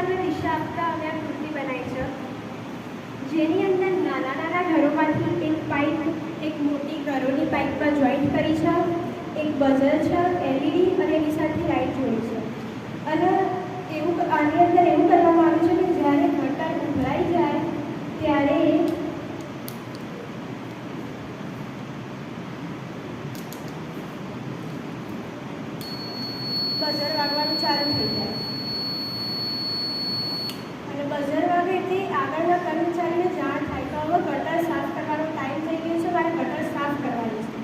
સ્વચ્છતાને દિશા આપતા અમે આ કૃતિ બનાવી છે. જેની અંદર નાના નાના ઘરોમાંથી એક પાઇપ એક મોટી ઘરોની પાઇપમાં જોઈન્ટ કરી છે, એક બઝર છે એલઈડી અને એની સાથે લાઇટ જોઈ છે. અને એવું આની અંદર એવું કરવામાં આવ્યું છે કે જ્યારે ઘટર ઉભરાઈ જાય, ત્યારે બઝર વાગવાનું ચાલુ થઈ જાય અને બઝર વાગે એટલે આગળના કર્મચારીને જાણ થાય તો હવે ગટર સાફ કરવાનો ટાઈમ થઈ ગયો છે, મારે ગટર સાફ કરવાની છે.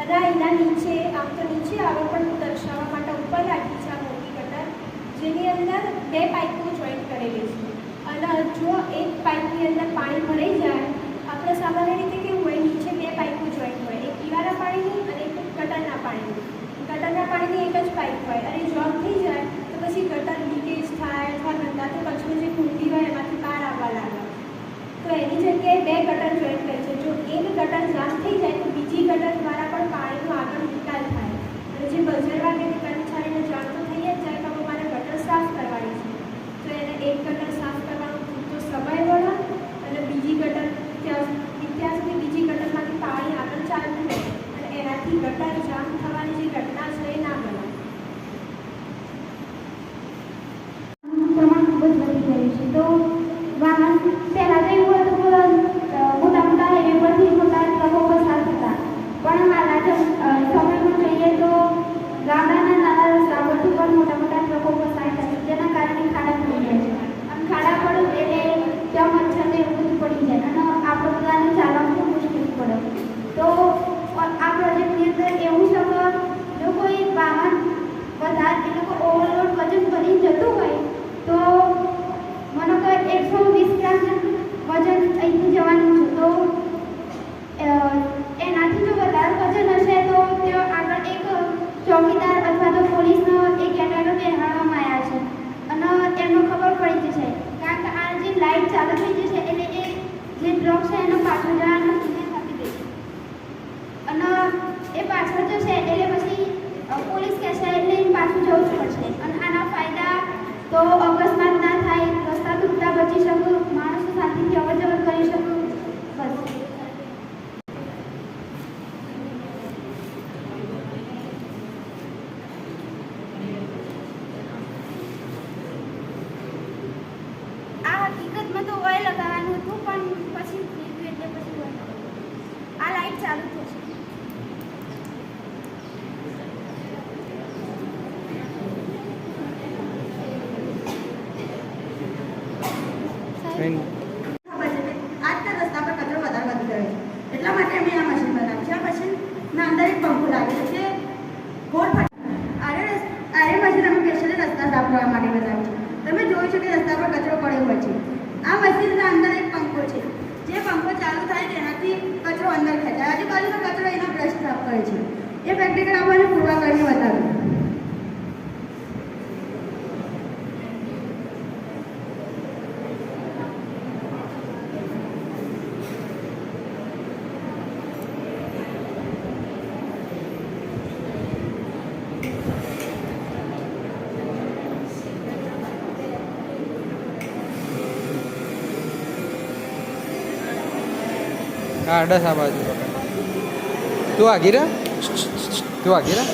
અને એના નીચે, આમ તો નીચે આવે, પણ હું દર્શાવવા માટે ઉપર રાખી છે આ મોટી ગટર, જેની અંદર બે પાઇપો જોઈન્ટ કરેલી છે. અને જો એક પાઇપની અંદર પાણી ભરાઈ જાય આપણે સામાન્ય રીતે કેવું હોય નીચે બે પાઇપો જોઈન્ટ હોય એક પીવાના પાણીની અને એક ગટરના પાણીની ગટરના પાણીની એક જ પાઇપ હોય અને જોબ થઈ જાય તો પછી ગટર લીકેજ થાય અથવા ગંદાતો કચરો જે ખૂંટી હોય એમાંથી બહાર આવવા લાગે તો એની જગ્યાએ બે ગટર જોઈન્ટ કરી છે જો એક ગટર જામ થઈ જાય તો બીજી ગટર દ્વારા પણ પાણીનો આગળ નિકાલ થાય અને વાગ્યાની કર્મચારીને જાણ થઈ જ જાય કે મારે ગટર સાફ કરવાની છે. તો એને એક ગટર સાફ કરવાનો પૂરતો સમય મળે અને બીજી ગટર ત્યાં બીજી ગટરમાંથી પાણી આગળ ચાલતું રહે અને એનાથી ગટર જામ થવાની જે ઘટના છે એ ના બને. પ્રમાણ ખૂબ જ વધી ગયું છે. તો વાહન પહેલાં તો એવું હતું કે અ, મોટા મોટા હાઈવે પરથી મોટા ટ્રકો પસાર થતા પણ હાલના જ અ, સમયમાં જોઈએ તો ગામડાના નાના રસ્તા પરથી પણ મોટા મોટા ટ્રકો પસાર થાય છે જેના કારણે ખાડા પડી જાય છે અને ખાડા પડે એટલે ત્યાં મચ્છર ને એવું બધું પડી જાય અને આપણે બધાને ચાલવામાં ખૂબ મુશ્કેલી પડે તો અ, આ પ્રોજેક્ટની અંદર એવું છે કે જો કોઈ વાહન વધારે એ લોકો ઓવરલોડ વજન ભરી જતું હોય તો મને કહે એકસો વીસ ગ્રામ જેટલું વજન અહીંથી જવાનું છે તો અ, એનાથી જો વધારે વજન હશે તો તેઓ આગળ એક ચોકીદાર અથવા તો પોલીસનો એક કેટેગરી બેહાડવામાં આવ્યા છે. અને એમને ખબર પડી જશે કારણ કે આ જે લાઇટ ચાલુ થઈ જશે એટલે એ જે ડ્રોપ છે, એનો પાછળ જવાનો આપી દેશે અને એ પાછળ જશે એટલે પછી અ, પોલીસ કહેશે એટલે એને પાછું જવું જ પડશે અને આના ફાયદા તો અકસ્માત ના થાય રસ્તા તૂટતા બચી શકું માણસો શાંતિથી અવર જવર કરી શકું બસ આ હકીકતમાં તો ઓઇલ લગાવવાનું હતું પણ પછી લીધું એટલે પછી ઓઇલ આ લાઈટ ચાલુ થશે ખબર છે કે આજના રસ્તા પર કચરો વધારે વધી ગયો છે એટલા માટે અમે આ મશીન બનાવ્યું છે. આ મશીનના અંદર એક પંખો લાગેલો મશીન અમે સ્પેશિયલી રસ્તા સાફ કરવા માટે બનાવ્યું તમે જોયું કે રસ્તા પર કચરો પડ્યો હોય આ મશીનના અંદર એક પંખો છે. જે પંખો ચાલુ થાય તેનાથી કચરો અંદર ખેંચાય. આજુબાજુનો કચરો એનો બ્રશ સાફ કરે છે. એ પ્રેક્ટિકલ આપણને પૂરવા કરીને બતાવ્યું હા અડસ આ બાજુ. તું આગી રે તું આગી રે